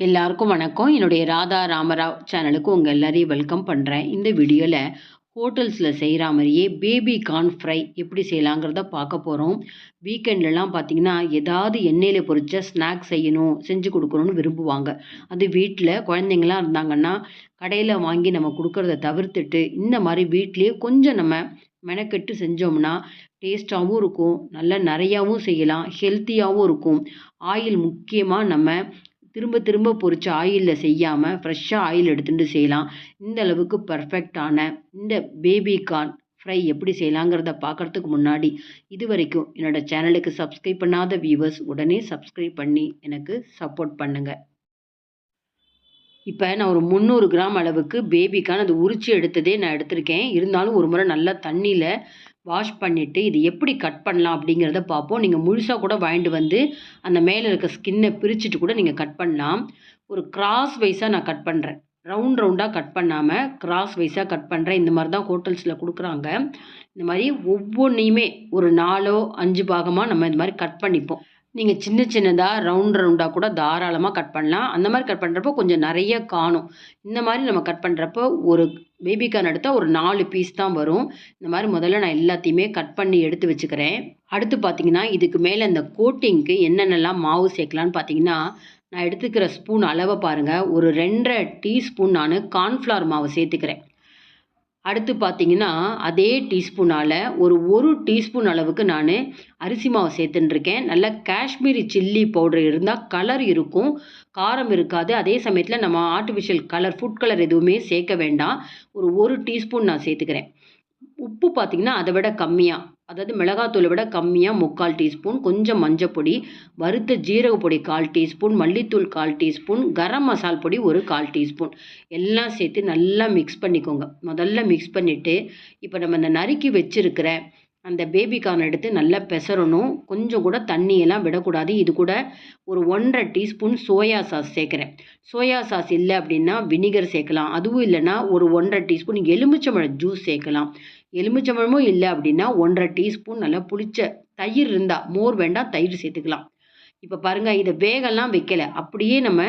எல்லாருக்கும் வணக்கம். என்னுடைய ராதா ராமராவ் சேனலுக்கு உங்கள் எல்லாரையும் வெல்கம் பண்ணுறேன் இந்த வீடியோவில் ஹோட்டல்ஸில் செய்கிற மாதிரியே பேபி கார்ன் ஃப்ரை எப்படி செய்யலாங்கிறத பார்க்க போகிறோம் வீக்கெண்ட்லலாம் பார்த்தீங்கன்னா ஏதாவது எண்ணெயில் பொறிச்ச ஸ்நாக்ஸ் செய்யணும் செஞ்சு கொடுக்கணும்னு விரும்புவாங்க. அது வீட்டில் குழந்தைங்களாம் இருந்தாங்கன்னா கடையில் வாங்கி நம்ம கொடுக்கறத தவிர்த்துட்டு இந்த மாதிரி வீட்டிலேயே கொஞ்சம் நம்ம மெனக்கெட்டு செஞ்சோம்னா டேஸ்ட்டாகவும் இருக்கும். நல்லா நிறையாவும் செய்யலாம் ஹெல்த்தியாகவும் இருக்கும். ஆயில் முக்கியமாக நம்ம திரும்ப திரும்ப பொறிச்ச ஆயிலில் செய்யாமல் ஃப்ரெஷ்ஷாக ஆயில் எடுத்துகிட்டு செய்யலாம். இந்த அளவுக்கு பர்ஃபெக்டான இந்த பேபி கார்ன் ஃப்ரை எப்படி செய்யலாங்கிறத பார்க்குறதுக்கு முன்னாடி இது வரைக்கும் என்னோடய சேனலுக்கு சப்ஸ்கிரைப் பண்ணாத வியூவர்ஸ் உடனே சப்ஸ்கிரைப் பண்ணி எனக்கு சப்போர்ட் பண்ணுங்கள் இப்போ நான் ஒரு முந்நூறு கிராம் அளவுக்கு பேபிக்கான அது உரிச்சு எடுத்ததே நான் எடுத்திருக்கேன். இருந்தாலும் ஒரு முறை நல்லா தண்ணியில் வாஷ் பண்ணிவிட்டு இது எப்படி கட் பண்ணலாம் அப்படிங்கிறத பார்ப்போம். நீங்கள் முழுசாக கூட வாங்கிட்டு வந்து அந்த மேலே இருக்க ஸ்கின்னை பிரிச்சுட்டு கூட நீங்கள் கட் பண்ணலாம். ஒரு கிராஸ் வைஸாக நான் கட் பண்ணுறேன் ரவுண்ட் ரவுண்டாக கட் பண்ணாமல் கிராஸ் வைஸாக கட் பண்ணுறேன் இந்த மாதிரி தான் ஹோட்டல்ஸில் கொடுக்குறாங்க. இந்த மாதிரி ஒவ்வொன்றையுமே ஒரு நாலோ அஞ்சு பாகமாக நம்ம இந்த மாதிரி கட் பண்ணிப்போம். நீங்கள் சின்ன சின்னதாக ரவுண்ட் ரவுண்டாக கூட தாராளமாக கட் பண்ணலாம். அந்த மாதிரி கட் பண்ணுறப்போ கொஞ்சம் நிறைய காணும். இந்த மாதிரி நம்ம கட் பண்ணுறப்போ ஒரு பேபிக்கான் எடுத்தால் ஒரு நாலு பீஸ் தான் வரும். இந்த மாதிரி முதல்ல நான் எல்லாத்தையுமே கட் பண்ணி எடுத்து வச்சுக்கிறேன். அடுத்து பார்த்தீங்கன்னா இதுக்கு மேலே இந்த கோட்டிங்க்கு என்னென்னலாம் மாவு சேர்க்கலான்னு பார்த்தீங்கன்னா நான் எடுத்துக்கிற ஸ்பூன் அளவை பாருங்கள் ஒரு ரெண்டரை டீஸ்பூன் நான் கார்ன்ஃப்ளவர் மாவு சேர்த்துக்கிறேன். அடுத்து பார்த்தீங்கன்னா அதே டீஸ்பூனால் ஒரு ஒரு டீஸ்பூன் அளவுக்கு நான் அரிசி மாவு சேர்த்துட்டுருக்கேன் நல்லா காஷ்மீரி சில்லி பவுடர் இருந்தால் கலர் இருக்கும். காரம் இருக்காது. அதே சமயத்தில் நம்ம ஆர்டிஃபிஷியல் கலர் ஃபுட் கலர் எதுவுமே சேர்க்க வேண்டாம். ஒரு ஒரு டீஸ்பூன் நான் சேர்த்துக்கிறேன். உப்பு பார்த்திங்கன்னா அதை விட கம்மியாக அதாவது மிளகாத்தூளை விட கம்மியாக முக்கால் டீஸ்பூன் கொஞ்சம் மஞ்சப்பொடி வறுத்த ஜீரக பொடி கால் டீஸ்பூன் மல்லித்தூள் கால் டீஸ்பூன் கரம் மசால் பொடி ஒரு கால் டீஸ்பூன். எல்லாம் சேர்த்து நல்லா மிக்ஸ் பண்ணிக்கோங்க. முதல்ல மிக்ஸ் பண்ணிவிட்டு இப்போ நம்ம இந்த நறுக்கி வச்சுருக்கிற அந்த பேபி கார்ன் எடுத்து நல்லா பெசரணும் கொஞ்சம் கூட தண்ணியெல்லாம் விடக்கூடாது. இது கூட ஒரு ஒன்றரை டீஸ்பூன் சோயா சாஸ் சேர்க்குறேன். சோயா சாஸ் இல்லை அப்படின்னா வினிகர் சேர்க்கலாம். அதுவும் இல்லைன்னா ஒரு ஒன்றரை டீஸ்பூன் எலுமிச்சம்பழம் ஜூஸ் சேர்க்கலாம். எலுமிச்சம்பழமும் இல்லை அப்படின்னா ஒன்றரை டீஸ்பூன் நல்லா புளிச்ச தயிர் இருந்தால் மோர் வேண்டாம் தயிர் சேர்த்துக்கலாம். இப்போ பாருங்கள் இதை வேகலாம் வைக்கலை. அப்படியே நம்ம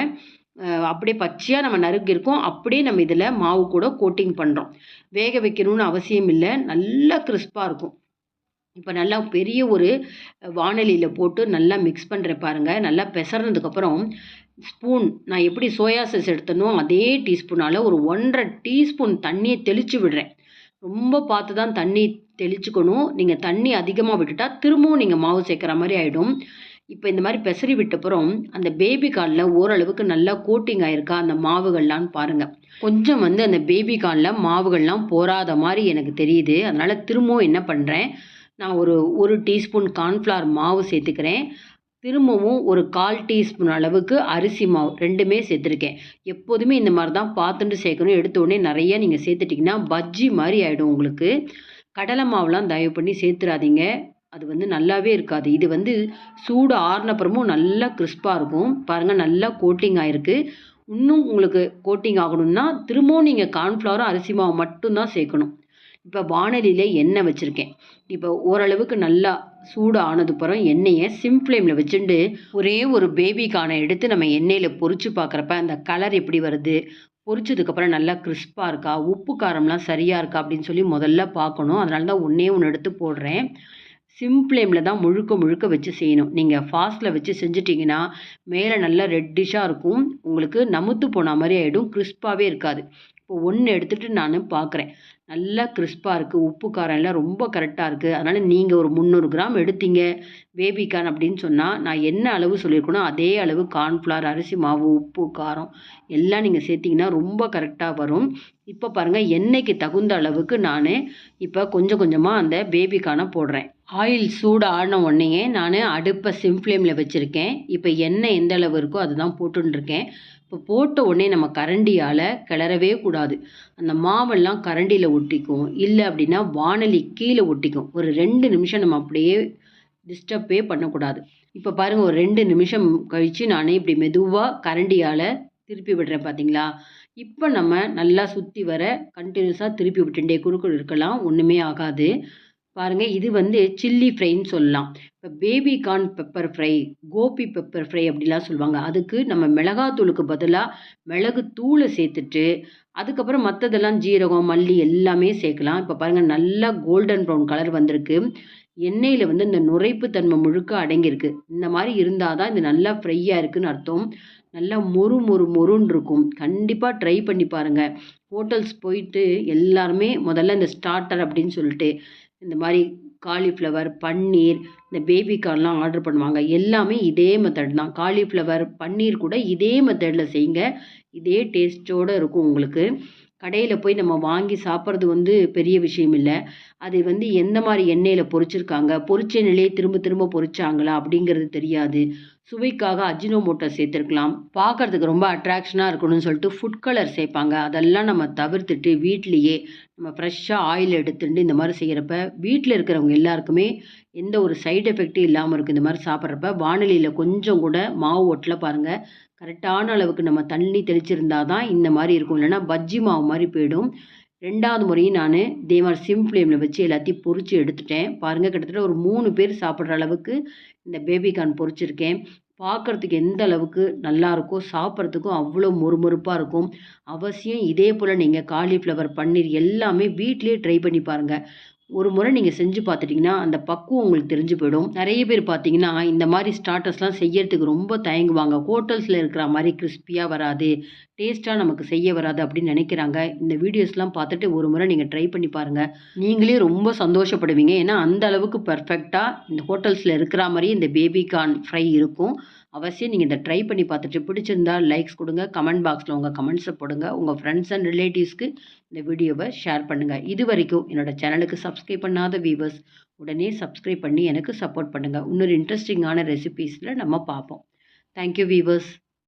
அப்படியே பச்சையாக நம்ம நறுக்கிருக்கோம் அப்படியே நம்ம இதில் மாவு கூட கோட்டிங் பண்ணுறோம் வேக வைக்கணும்னு அவசியம் இல்லை. நல்லா கிறிஸ்பாக இருக்கும். இப்போ நல்லா பெரிய ஒரு வானலியில் போட்டு நல்லா மிக்ஸ் பண்ணுற பாருங்கள் நல்லா பெசறதுக்கப்புறம் ஸ்பூன் நான் எப்படி சோயா சாஸ் எடுத்தனோ அதே டீஸ்பூனால் ஒரு ஒன்றரை டீஸ்பூன் தண்ணியை தெளித்து விடுறேன். ரொம்ப பார்த்து தான் தண்ணி தெளிச்சுக்கணும். நீங்கள் தண்ணி அதிகமாக விட்டுட்டால் திரும்பவும் நீங்கள் மாவு சேர்க்குற மாதிரி ஆகிடும் இப்போ இந்த மாதிரி பெசரி விட்டப்புறம் அந்த பேபி காலில் ஓரளவுக்கு நல்லா கோட்டிங் ஆயிருக்கா அந்த மாவுகள்லான்னு பாருங்கள் கொஞ்சம் வந்து அந்த பேபி காலில் மாவுகள்லாம் போராத மாதிரி எனக்கு தெரியுது. அதனால் திரும்பவும் என்ன பண்ணுறேன் நான் ஒரு ஒரு டீஸ்பூன் கார்ன்ஃப்ளவர் மாவு சேர்த்துக்கிறேன். திரும்பவும் ஒரு கால் டீஸ்பூன் அளவுக்கு அரிசி மாவு ரெண்டுமே சேர்த்துருக்கேன். எப்போதுமே இந்த மாதிரி தான் பார்த்துட்டு சேர்க்கணும். எடுத்த உடனே நிறைய நீங்கள் சேர்த்துட்டிங்கன்னா பஜ்ஜி மாதிரி ஆகிடும் உங்களுக்கு. கடலை மாவுலாம் தயவு பண்ணி சேர்த்துறாதீங்க அது வந்து நல்லாவே இருக்காது. இது வந்து சூடு ஆறுனப்புறமும் நல்லா கிறிஸ்பாக இருக்கும். பாருங்கள் நல்லா கோட்டிங் ஆகிருக்கு இன்னும் உங்களுக்கு கோட்டிங் ஆகணும்னா திரும்பவும் நீங்கள் கார்ன்ஃப்ளவரும் அரிசி மாவு மட்டும்தான் சேர்க்கணும். இப்போ வானலியில் எண்ணெய் வச்சுருக்கேன். இப்போ ஓரளவுக்கு நல்லா சூடு ஆனதுக்கப்புறம் எண்ணெயை சிம் ஃப்ளேமில் வச்சுட்டு ஒரே ஒரு பேபிக்கான எடுத்து நம்ம எண்ணெயில் பொறிச்சு பார்க்குறப்ப அந்த கலர் எப்படி வருது? பொரிச்சதுக்கப்புறம் நல்லா கிறிஸ்பாக இருக்கா? உப்பு காரம்லாம் சரியாக இருக்கா? அப்படின்னு சொல்லி முதல்ல பார்க்கணும். அதனால தான் ஒன்றே ஒன்று எடுத்து போடுறேன். சிம் ஃப்ளேமில் தான் முழுக்க முழுக்க வச்சு செய்யணும். நீங்கள் ஃபாஸ்ட்டில் வச்சு செஞ்சிட்டிங்கன்னா மேலே நல்லா ரெட்டிஷாக இருக்கும். உங்களுக்கு நமுத்து போன மாதிரி ஆகிடும் கிறிஸ்பாகவே இருக்காது. இப்போ ஒன்று எடுத்துகிட்டு நான் பார்க்குறேன் நல்லா கிறிஸ்பாக இருக்குது உப்பு காரம் எல்லாம் ரொம்ப கரெக்டாக இருக்குது அதனால் நீங்கள் ஒரு முந்நூறு கிராம் எடுத்தீங்க பேபிகார்ன் அப்படின்னு சொன்னால் நான் என்ன அளவு சொல்லியிருக்கணும் அதே அளவு கார்ன்ஃப்ளவர் அரிசி மாவு உப்பு காரம் எல்லாம் நீங்கள் சேர்த்திங்கன்னா ரொம்ப கரெக்டாக வரும். இப்போ பாருங்கள் எண்ணெய்க்கு தகுந்த அளவுக்கு நான் இப்போ கொஞ்சம் கொஞ்சமாக அந்த பேபிக்கான போடுறேன். ஆயில் சூடு ஆடின உடனேயே நான் அடுப்பை சிம் ஃப்ளேமில் வச்சுருக்கேன். இப்போ எண்ணெய் எந்த அளவு இருக்கோ அதுதான் போட்டுருக்கேன் இப்போ போட்ட உடனே நம்ம கரண்டியால் கிளறவே கூடாது. அந்த மாவெல்லாம் கரண்டியில் ஒட்டிக்கும். இல்லை அப்படின்னா வானலி கீழே ஒட்டிக்கும். ஒரு ரெண்டு நிமிஷம் நம்ம அப்படியே டிஸ்டர்பே பண்ணக்கூடாது. இப்போ பாருங்கள் ஒரு ரெண்டு நிமிஷம் கழித்து நான் இப்படி மெதுவாக கரண்டியால் திருப்பி விடுறேன் பார்த்தீங்களா இப்போ நம்ம நல்லா சுற்றி வர கண்டினியூஸாக திருப்பி விட்டுட்டே குறுக்கு இருக்கலாம். ஒன்றுமே ஆகாது. பாருங்கள் இது வந்து சில்லி ஃப்ரைன்னு சொல்லலாம். இப்போ baby corn pepper fry gobi pepper fry அப்படிலாம் சொல்லுவாங்க. அதுக்கு நம்ம மிளகாத்தூளுக்கு பதிலாக மிளகு தூளை சேர்த்துட்டு அதுக்கப்புறம் மற்றதெல்லாம் ஜீரகம் மல்லி எல்லாமே சேர்க்கலாம். இப்போ பாருங்கள் நல்லா கோல்டன் ப்ரௌன் கலர் வந்திருக்கு. எண்ணெயில் வந்து இந்த நுரைப்பு தன்மை முழுக்க அடங்கியிருக்கு. இந்த மாதிரி இருந்தால் தான் இது நல்லா ஃப்ரையாக இருக்குதுன்னு அர்த்தம். நல்லா மொறு மொறு மொறுன்னு இருக்கும். கண்டிப்பாக ட்ரை பண்ணி பாருங்கள் ஹோட்டல்ஸ் போயிட்டு எல்லாருமே முதல்ல இந்த ஸ்டார்டர் அப்படின்னு சொல்லிட்டு இந்த மாதிரி காலிஃப்ளவர் பன்னீர் இந்த பேபி கார்ன்லாம் ஆர்டர் பண்ணுவாங்க. எல்லாமே இதே மெத்தட் தான். காலிஃப்ளவர் பன்னீர் கூட இதே மெத்தடில் செய்யுங்க. இதே டேஸ்ட்டோடு இருக்கும் உங்களுக்கு. கடையில் போய் நம்ம வாங்கி சாப்பிட்றது வந்து பெரிய விஷயம் இல்லை. அது வந்து எந்த மாதிரி எண்ணெயில் பொரிச்சிருக்காங்க? பொரிச்ச நிலையை திரும்ப திரும்ப பொரிச்சாங்களா? அப்படிங்கிறது தெரியாது. சுவைக்காக அஜினோமோட்டோ சேர்த்துருக்கலாம். பார்க்குறதுக்கு ரொம்ப அட்ராக்ஷனாக இருக்கணும்னு சொல்லிட்டு ஃபுட் கலர் சேர்ப்பாங்க. அதெல்லாம் நம்ம தவிர்த்துட்டு வீட்லேயே நம்ம ஃப்ரெஷ்ஷாக ஆயில் எடுத்துட்டு இந்த மாதிரி செய்கிறப்ப வீட்டில் இருக்கிறவங்க எல்லாருக்குமே எந்த ஒரு சைடு எஃபெக்ட்டும் இல்லாமல் இருக்குது இந்த மாதிரி சாப்பிட்றப்ப வானிலையில் கொஞ்சம் கூட மாவு ஒட்டில் பாருங்கள் கரெக்டான அளவுக்கு நம்ம தண்ணி தெளிச்சிருந்தா தான் இந்த மாதிரி இருக்கும். இல்லைன்னா பஜ்ஜி மாவு மாதிரி போயிடும். ரெண்டாவது முறையும் நான் இதே மாதிரி சிம் ஃப்ளேமில் வச்சு எல்லாத்தையும் பொறிச்சு எடுத்துட்டேன். பாருங்கள் கிட்டத்தட்ட ஒரு மூணு பேர் சாப்பிட்ற அளவுக்கு இந்த பேபிகார்ன் பொறிச்சிருக்கேன். பார்க்குறதுக்கு எந்த அளவுக்கு நல்லா இருக்கோ சாப்பிட்றதுக்கும் அவ்வளோ மொறுமொறுப்பாக இருக்கும். அவசியம் இதே போல் நீங்கள் காலிஃப்ளவர் பன்னீர் எல்லாமே வீட்லேயே ட்ரை பண்ணி பாருங்கள் ஒரு முறை நீங்கள் செஞ்சு பார்த்துட்டிங்கன்னா அந்த பக்குவம் உங்களுக்கு தெரிஞ்சு போயிடும். நிறைய பேர் பார்த்தீங்கன்னா இந்த மாதிரி ஸ்டார்டர்ஸ்லாம் செய்யறதுக்கு ரொம்ப தயங்குவாங்க. ஹோட்டல்ஸில் இருக்கிற மாதிரி கிறிஸ்பியாக வராது டேஸ்ட்டாக நமக்கு செய்ய வராது அப்படின்னு நினைக்கிறாங்க. இந்த வீடியோஸ்லாம் பார்த்துட்டு ஒரு முறை நீங்கள் ட்ரை பண்ணி பாருங்கள் நீங்களே ரொம்ப சந்தோஷப்படுவீங்க. ஏன்னா அந்த அளவுக்கு பர்ஃபெக்டாக இந்த ஹோட்டல்ஸில் இருக்கிற மாதிரி இந்த பேபி கார்ன் ஃப்ரை இருக்கும். அவசியம் நீங்கள் இதை ட்ரை பண்ணி பார்த்துட்டு பிடிச்சிருந்தா லைக்ஸ் கொடுங்க கமெண்ட் பாக்ஸில் உங்கள் கமெண்ட்ஸை போடுங்க. உங்கள் ஃப்ரெண்ட்ஸ் அண்ட் ரிலேட்டிவ்ஸ்க்கு இந்த வீடியோவை ஷேர் பண்ணுங்கள் இது வரைக்கும் என்னோடய சேனலுக்கு சப்ஸ்கிரைப் பண்ணாத வியூவர்ஸ் உடனே சப்ஸ்கிரைப் பண்ணி எனக்கு சப்போர்ட் பண்ணுங்கள் இன்னொரு இன்ட்ரெஸ்டிங்கான ரெசிபீஸில் நம்ம பார்ப்போம். Thank you viewers